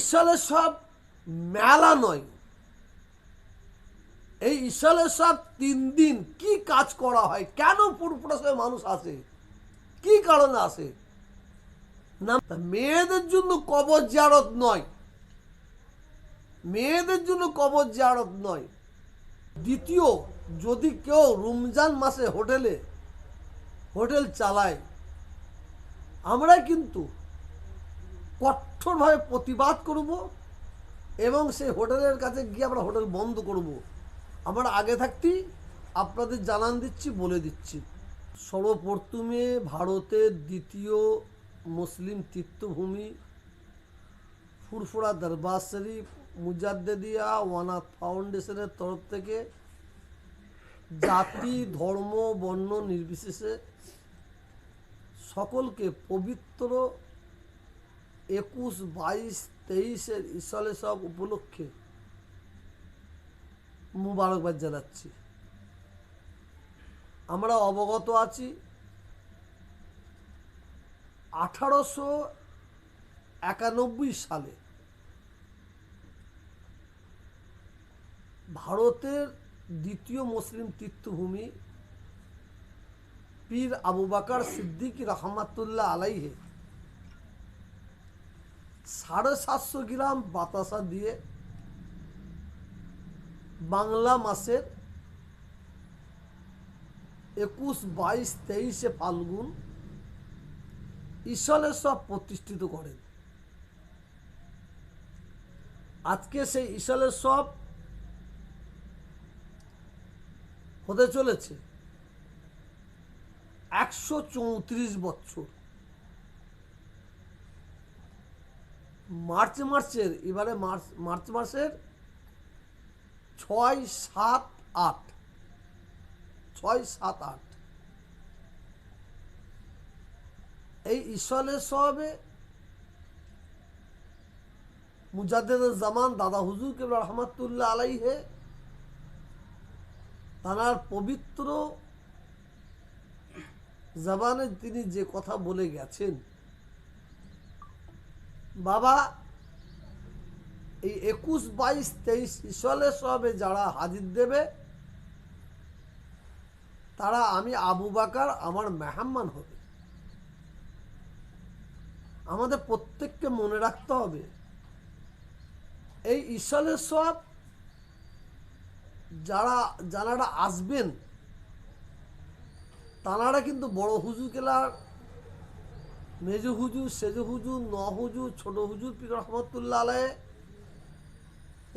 ঈশ্বরের সব মেলা নয়। এই ঈশ্বরের সব তিন দিন কি কাজ করা হয়? কেন পুরপুরাসে মানুষ আসে? কি কারণে আসে? না মেয়েদের জন্য কবর জারত নয়। মেয়েদের জন্য কবর জারত নয়। দ্বিতীয়, যদি কেউ রমজান মাসে হোটেলে, হোটেল চালায়, আমরা কিন্তু কঠোরভাবে প্রতিবাদ করব এবং সেই হোটেলের কাছে গিয়ে আমরা হোটেল বন্ধ করব। আমরা আগে থাকতেই আপনাদের জানান দিচ্ছি, বলে দিচ্ছি। সর্বপ্রথমে ভারতের দ্বিতীয় মুসলিম তীর্থভূমি ফুরফুরা দরবার শরীফ মুজাদ্দেদিয়া ওয়ানাথ ফাউন্ডেশনের তরফ থেকে জাতি, ধর্ম, বর্ণ নির্বিশেষে সকলকে পবিত্র একুশ, বাইশ, তেইশের ইসলে সব উপলক্ষে মুবারকবাদ জানাচ্ছি। আমরা অবগত আছি আঠারোশো একানব্বই সালে ভারতের দ্বিতীয় মুসলিম তীর্থভূমি পীর আবু বাকার সিদ্দিক রহমাতুল্লাহ আলাইহে সাড়ে সাতশো গ্রাম বাতাসা দিয়ে বাংলা মাসের একুশ, বাইশ, তেইশে ফাল্গুন ঈশ্বরের সব প্রতিষ্ঠিত করেন। আজকে সেই ঈশ্বরের সব হতে চলেছে। একশো চৌত্রিশ বছর। মার্চ মাসের, এবারে মার্চ মার্চ মাসের ছয় সাত আট। ছয় সাত আট। এই ঈশ্বরের সবে মুজাদ্দেদ জামান, দাদা হুজুর কেবল রহমতুল্লাহ আলাইহে তার পবিত্র জবানে তিনি যে কথা বলে গেছেন বাবা, এই একুশ, বাইশ, তেইশ, ঈশ্বরের সবে যারা হাজির দেবে, তারা আমি আবু বাকার আমার মেহাম্মান হবে। আমাদের প্রত্যেককে মনে রাখতে হবে, এই ঈশ্বরের সব যারা যারা আসবেন তানারা কিন্তু বড় হুজুর কেলার মেজ হুজুর, সেজু হুজুর, ন হুজুর, ছোট হুজুর, পীর রহমতুল্লাহ আলহ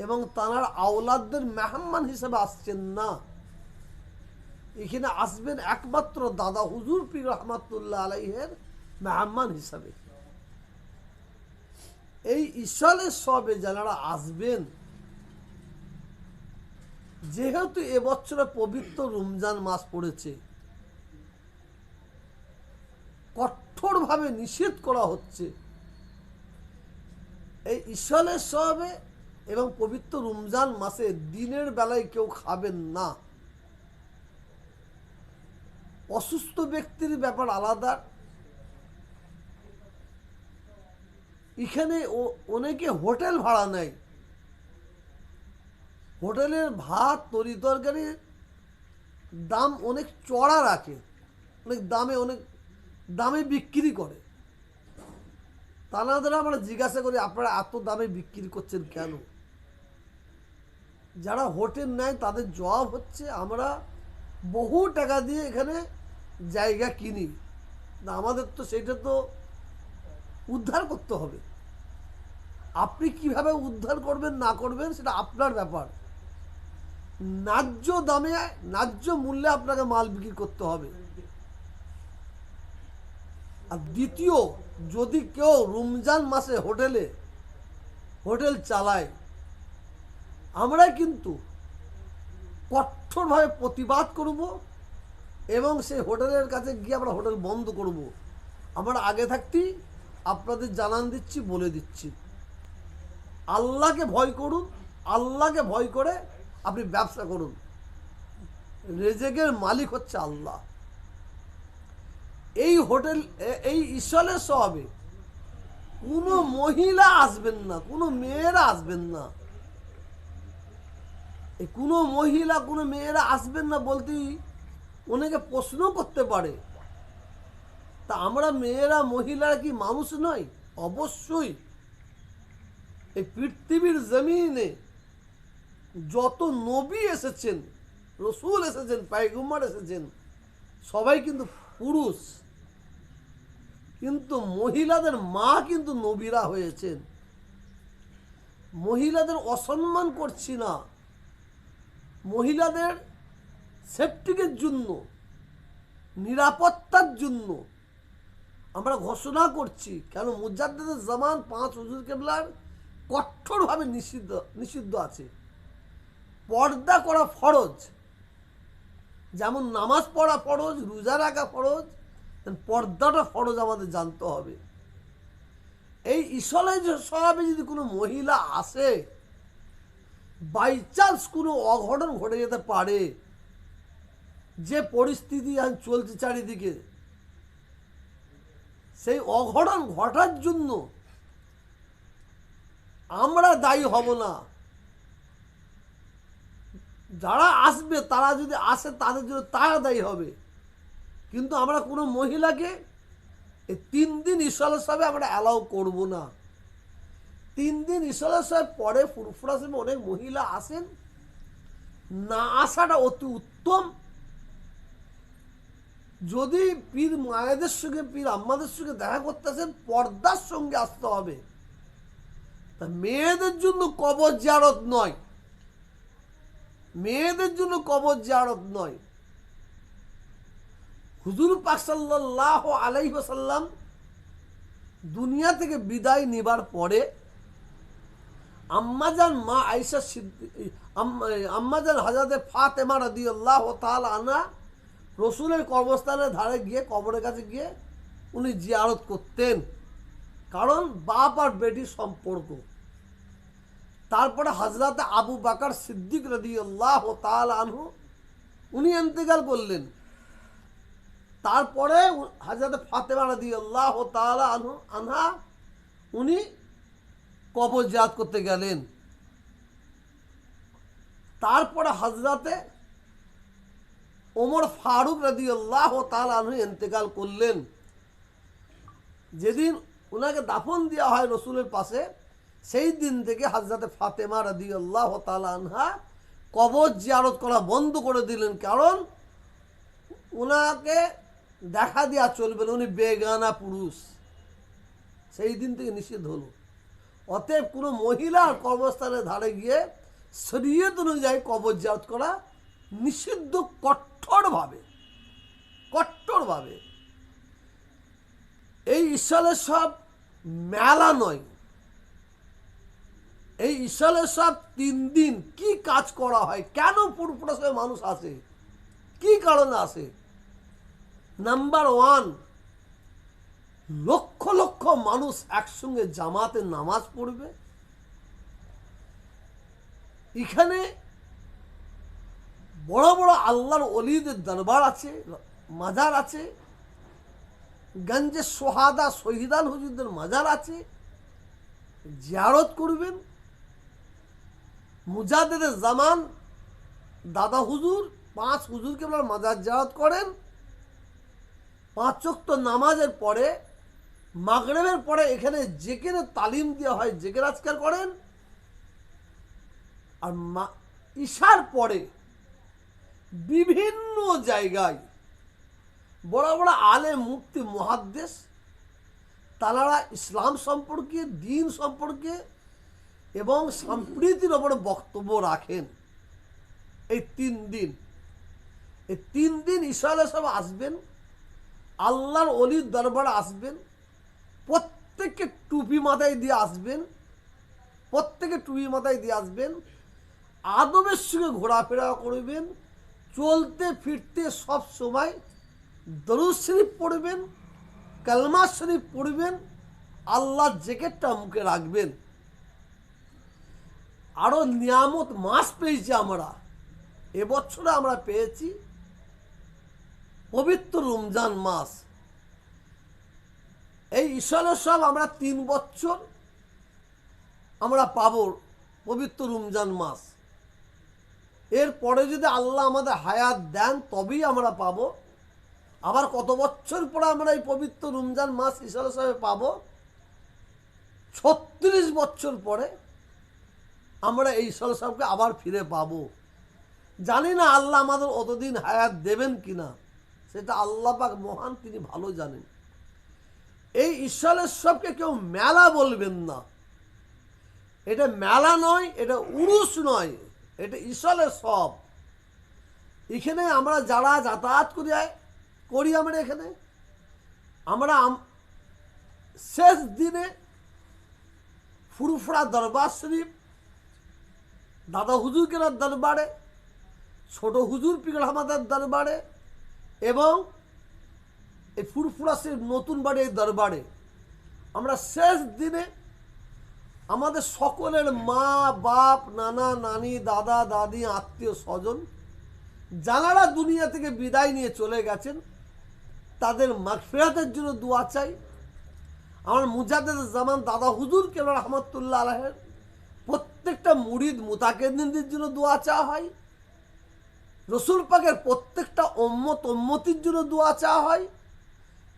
এবং তাঁর আওলাদদের মেহমান হিসেবে আসছেন না। এখানে আসবেন একমাত্র দাদা হুজুর, পীর রহমতুল্লাহ আলাইহের মেহমান হিসাবে। এই ঈশ্বরের সবে যারা আসবেন, যেহেতু এবছরে পবিত্র রমজান মাস পড়েছে কঠোরভাবে নিষেধ করা হচ্ছে। এই ঈশ্বরের সবে এবং পবিত্র রমজান মাসে দিনের বেলায় কেউ খাবেন না। অসুস্থ ব্যক্তির ব্যাপার আলাদা। এখানে অনেকে হোটেল ভাড়া নেয়। হোটেলের ভাত, তরি তরকারির দাম অনেক চড়া রাখে। অনেক দামে অনেক দামে বিক্রি করে। তানাদের আমরা জিজ্ঞাসা করি, আপনারা এত দামে বিক্রি করছেন কেন? যারা হোটেল নেয়, তাদের জবাব হচ্ছে, আমরা বহু টাকা দিয়ে এখানে জায়গা কিনি। না, আমাদের তো সেটা তো উদ্ধার করতে হবে। আপনি কীভাবে উদ্ধার করবেন, না করবেন, সেটা আপনার ব্যাপার। ন্যায্য দামে, ন্যায্য মূল্যে আপনাকে মাল বিক্রি করতে হবে। আর দ্বিতীয়, যদি কেউ রমজান মাসে হোটেলে, হোটেল চালায় আমরা কিন্তু কঠোরভাবে প্রতিবাদ করব এবং সেই হোটেলের কাছে গিয়ে আমরা হোটেল বন্ধ করব। আমরা আগে থাকতেই আপনাদের জানান দিচ্ছি, বলে দিচ্ছি। আল্লাহকে ভয় করুন, আল্লাহকে ভয় করে আপনি ব্যবসা করুন। রেজেকের মালিক হচ্ছে আল্লাহ। এই হোটেল এই ঈশ্বরের সবে। কোনো মহিলা আসবেন না, কোনো মেয়েরা আসবেন না। কোনো মহিলা, কোনো মেয়েরা আসবেন না বলতেই অনেকে প্রশ্ন করতে পারে। তা আমরা মেয়েরা, মহিলারা কি মানুষ নয় অবশ্যই। এই পৃথিবীর জমিনে যত নবী এসেছেন, রসুল এসেছেন পাইগুমার এসেছেন, সবাই কিন্তু পুরুষ। কিন্তু মহিলাদের মা কিন্তু নবীরা হয়েছেন। মহিলাদের অসম্মান করছি না। মহিলাদের সেফটিকের জন্য, নিরাপত্তার জন্য আমরা ঘোষণা করছি। কেন? মুজাদ্দের জামান পাঁচ হুজুর কেবলার কঠোরভাবে নিষিদ্ধ নিষিদ্ধ আছে। পর্দা করা ফরজ। যেমন নামাজ পড়া ফরজ, রোজা রাখা ফরজ পর্দাটা ফরজ আমাদের জানতে হবে। এই ইসলে সবে যদি কোনো মহিলা আসে বাই চান্স কোনো অঘটন ঘটে যেতে পারে, যে পরিস্থিতি চলছে চারিদিকে, সেই অঘটন ঘটার জন্য আমরা দায়ী হব না। যারা আসবে, তারা যদি আসে, তাদের জন্য তারা দায়ী হবে। কিন্তু আমরা কোনো মহিলাকে এই তিন দিন ঈশ্বরের সাহেব আমরা অ্যালাউ করব না। তিন দিন ঈশ্বরের সাহেব পরে ফুরফুরা সাহেব অনেক মহিলা আসেন। না আসাটা অতি উত্তম। যদি পীর মায়েদের সঙ্গে, পীর আম্মাদের সঙ্গে দেখা করতে আসেন, পর্দার সঙ্গে আসতে হবে। তা মেয়েদের জন্য কবর জারত নয়। মেয়েদের জন্য কবর জারত নয়। হুজুর পাক সাল্লাহ দুনিয়া থেকে বিদায় নেবার পরে আম্মাজান মা আইসা আম্মাজান হাজাদের ফাতেমা রাদি আল্লাহ তাল আনা রসুলের কর্মস্থানের ধারে গিয়ে, কবরের কাছে গিয়ে উনি জিয়ারত করতেন। কারণ বাপ আর বেটির সম্পর্ক। তারপরে হাজরাতে আবু বাকার সিদ্দিক রদি আল্লাহ তাল আনহু উনি এন্তেকাল করলেন। তারপরে হাজরত ফাতেমা আল্লাহ আনহা উনি কবর জাত করতে গেলেন। তারপরে হাজরাতে ওমর ফারুক রাদি আল্লাহ তালু ইন্তেকাল করলেন। যেদিন ওনাকে দাফন দেওয়া হয় রসুলের পাশে, সেই দিন থেকে হাজরাতে ফাতেমা রাদি আল্লাহ আনহা কবর জিয়ারত করা বন্ধ করে দিলেন। কারণ ওনাকে দেখা দেওয়া চলবে না, উনি বেগানা পুরুষ। সেই দিন থেকে নিষেধ হলো। অতএব কোনো মহিলার কর্মস্থানের ধারে গিয়ে শরীয়ত অনুযায়ী কবর জিয়ারত করা নিষিদ্ধ কঠোরভাবে কঠোরভাবে। এই ঈশ্বরের সব মেলা নয়। এই ঈশ্বরের সব তিন দিন কি কাজ করা হয়? কেন পুরপুরা সব মানুষ আসে? কি কারণে আসে? নাম্বার ওয়ান লক্ষ লক্ষ মানুষ একসঙ্গে জামাতে নামাজ পড়বে। এখানে বড় বড় আল্লাহর অলিদের দরবার আছে, মাজার আছে গঞ্জে সোহাদা শহীদান হুজুরদের মাজার আছে। জিয়ারত করবেন মুজাদের জামান, দাদা হুজুর, পাঁচ হুজুরকে আপনার মাজার জিয়ারত করেন। পাঁচ চক্ত নামাজের পরে, মাগরেবের পরে এখানে জেকের তালিম দেওয়া হয় জেকের আজকাল করেন, আর মা, ঈশার পরে বিভিন্ন জায়গায় বড় বড় আলে মুক্তি মহাদ্দেশ তারা ইসলাম সম্পর্কে, দিন সম্পর্কে এবং সম্প্রীতির ওপরে বক্তব্য রাখেন। এই তিন দিন। এই তিন দিন ঈশ্বরের সব আসবেন আল্লাহর অলির দরবার আসবেন, প্রত্যেককে টুপি মাথায় দিয়ে আসবেন প্রত্যেকে টুপি মাথায় দিয়ে আসবেন, আদবের সঙ্গে ঘোরাফেরা করবেন, চলতে ফিরতে সব সময় দরুদ শরীফ পড়বেন, কালমা শরীফ পড়বেন আল্লাহর জ্যাকেটটা মুখে রাখবেন। আরও নিয়ামত মাস পেয়েছি আমরা এবছরে আমরা পেয়েছি পবিত্র রমজান মাস। এই ঈশ্বরের সব আমরা তিন বছর আমরা পাবো পবিত্র রমজান মাস। এরপরে যদি আল্লাহ আমাদের হায়াত দেন, তবেই আমরা পাবো। আবার কত বছর পরে আমরা এই পবিত্র রমজান মাস ঈশ্বর সাহেব পাবো? ছত্রিশ বছর পরে আমরা এই ঈশ্বর সাহেবকে আবার ফিরে পাবো। জানি না আল্লাহ আমাদের অতদিন হায়াত দেবেন কিনা। সেটা আল্লাহ পাক মহান তিনি ভালো জানেন। এই ঈশ্বরের সবকে কেউ মেলা বলবেন না। এটা মেলা নয়, এটা উরুস নয়, এটা ঈশ্বরের সব। এখানে আমরা যারা যাতায়াত করি করি আমরা এখানে। আমরা আম- শেষ দিনে ফুরফুরা দরবার শরীফ, দাদা হুজুর কেনার দরবারে, ছোট হুজুর পিগল আমাদের দরবারে এবং এই ফুরফুরা নতুন বাড়ি এই দরবারে। আমরা শেষ দিনে আমাদের সকলের মা, বাপ, নানা, নানি, দাদা, দাদি, আত্মীয়, স্বজন যারা দুনিয়া থেকে বিদায় নিয়ে চলে গেছেন, তাদের মাগফিরাতের জন্য দোয়া চাই। আমার মুজাদের জামান দাদা হুজুর কেন রহমতুল্লাহ আলহের প্রত্যেকটা মুরিদ মুতাকেদিনদের জন্য দোয়া চাওয়া হয়। রসুল পাকের প্রত্যেকটা অম্মত অম্মতির জন্য দোয়া চাওয়া হয়,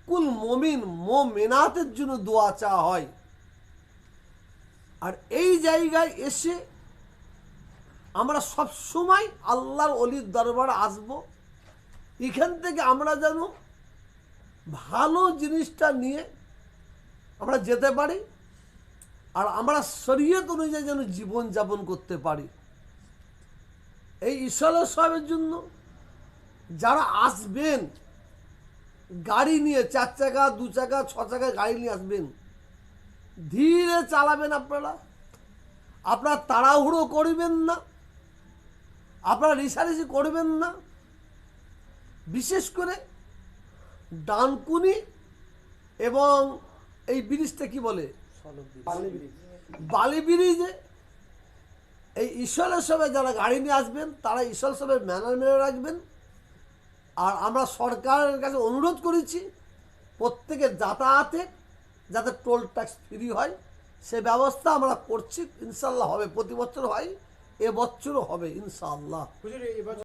কুল মমিন মোমেনাতের জন্য দোয়া চাওয়া হয়। আর এই জায়গায় এসে আমরা সব সময় আল্লাহর অলির দরবারে আসব। এখান থেকে আমরা যেন ভালো জিনিসটা নিয়ে আমরা যেতে পারি, আর আমরা শরীয়ত অনুযায়ী যেন জীবন যাপন করতে পারি। এই ঈশ্বরের সবের জন্য যারা আসবেন গাড়ি নিয়ে চার চাকা দু চাকা ছ চাকা গাড়ি নিয়ে আসবেন ধীরে চালাবেন আপনারা। আপনারা তাড়াহুড়ো করবেন না। আপনারা রিসারিসি করবেন না। বিশেষ করে ডানকুনি এবং এই ব্রিজটা কি বলে? বালি ব্রিজে এই ঈশ্বরের সবাই যারা গাড়ি নিয়ে আসবেন, তারা ঈশ্বর সবাই ম্যানার মেনে রাখবেন। আর আমরা সরকারের কাছে অনুরোধ করেছি, প্রত্যেকের যাতায়াতে যাতে টোল ট্যাক্স ফ্রি হয়, সে ব্যবস্থা আমরা করছি, ইনশাল্লাহ হবে, প্রতি বছর হয়, এবছরও হবে এবার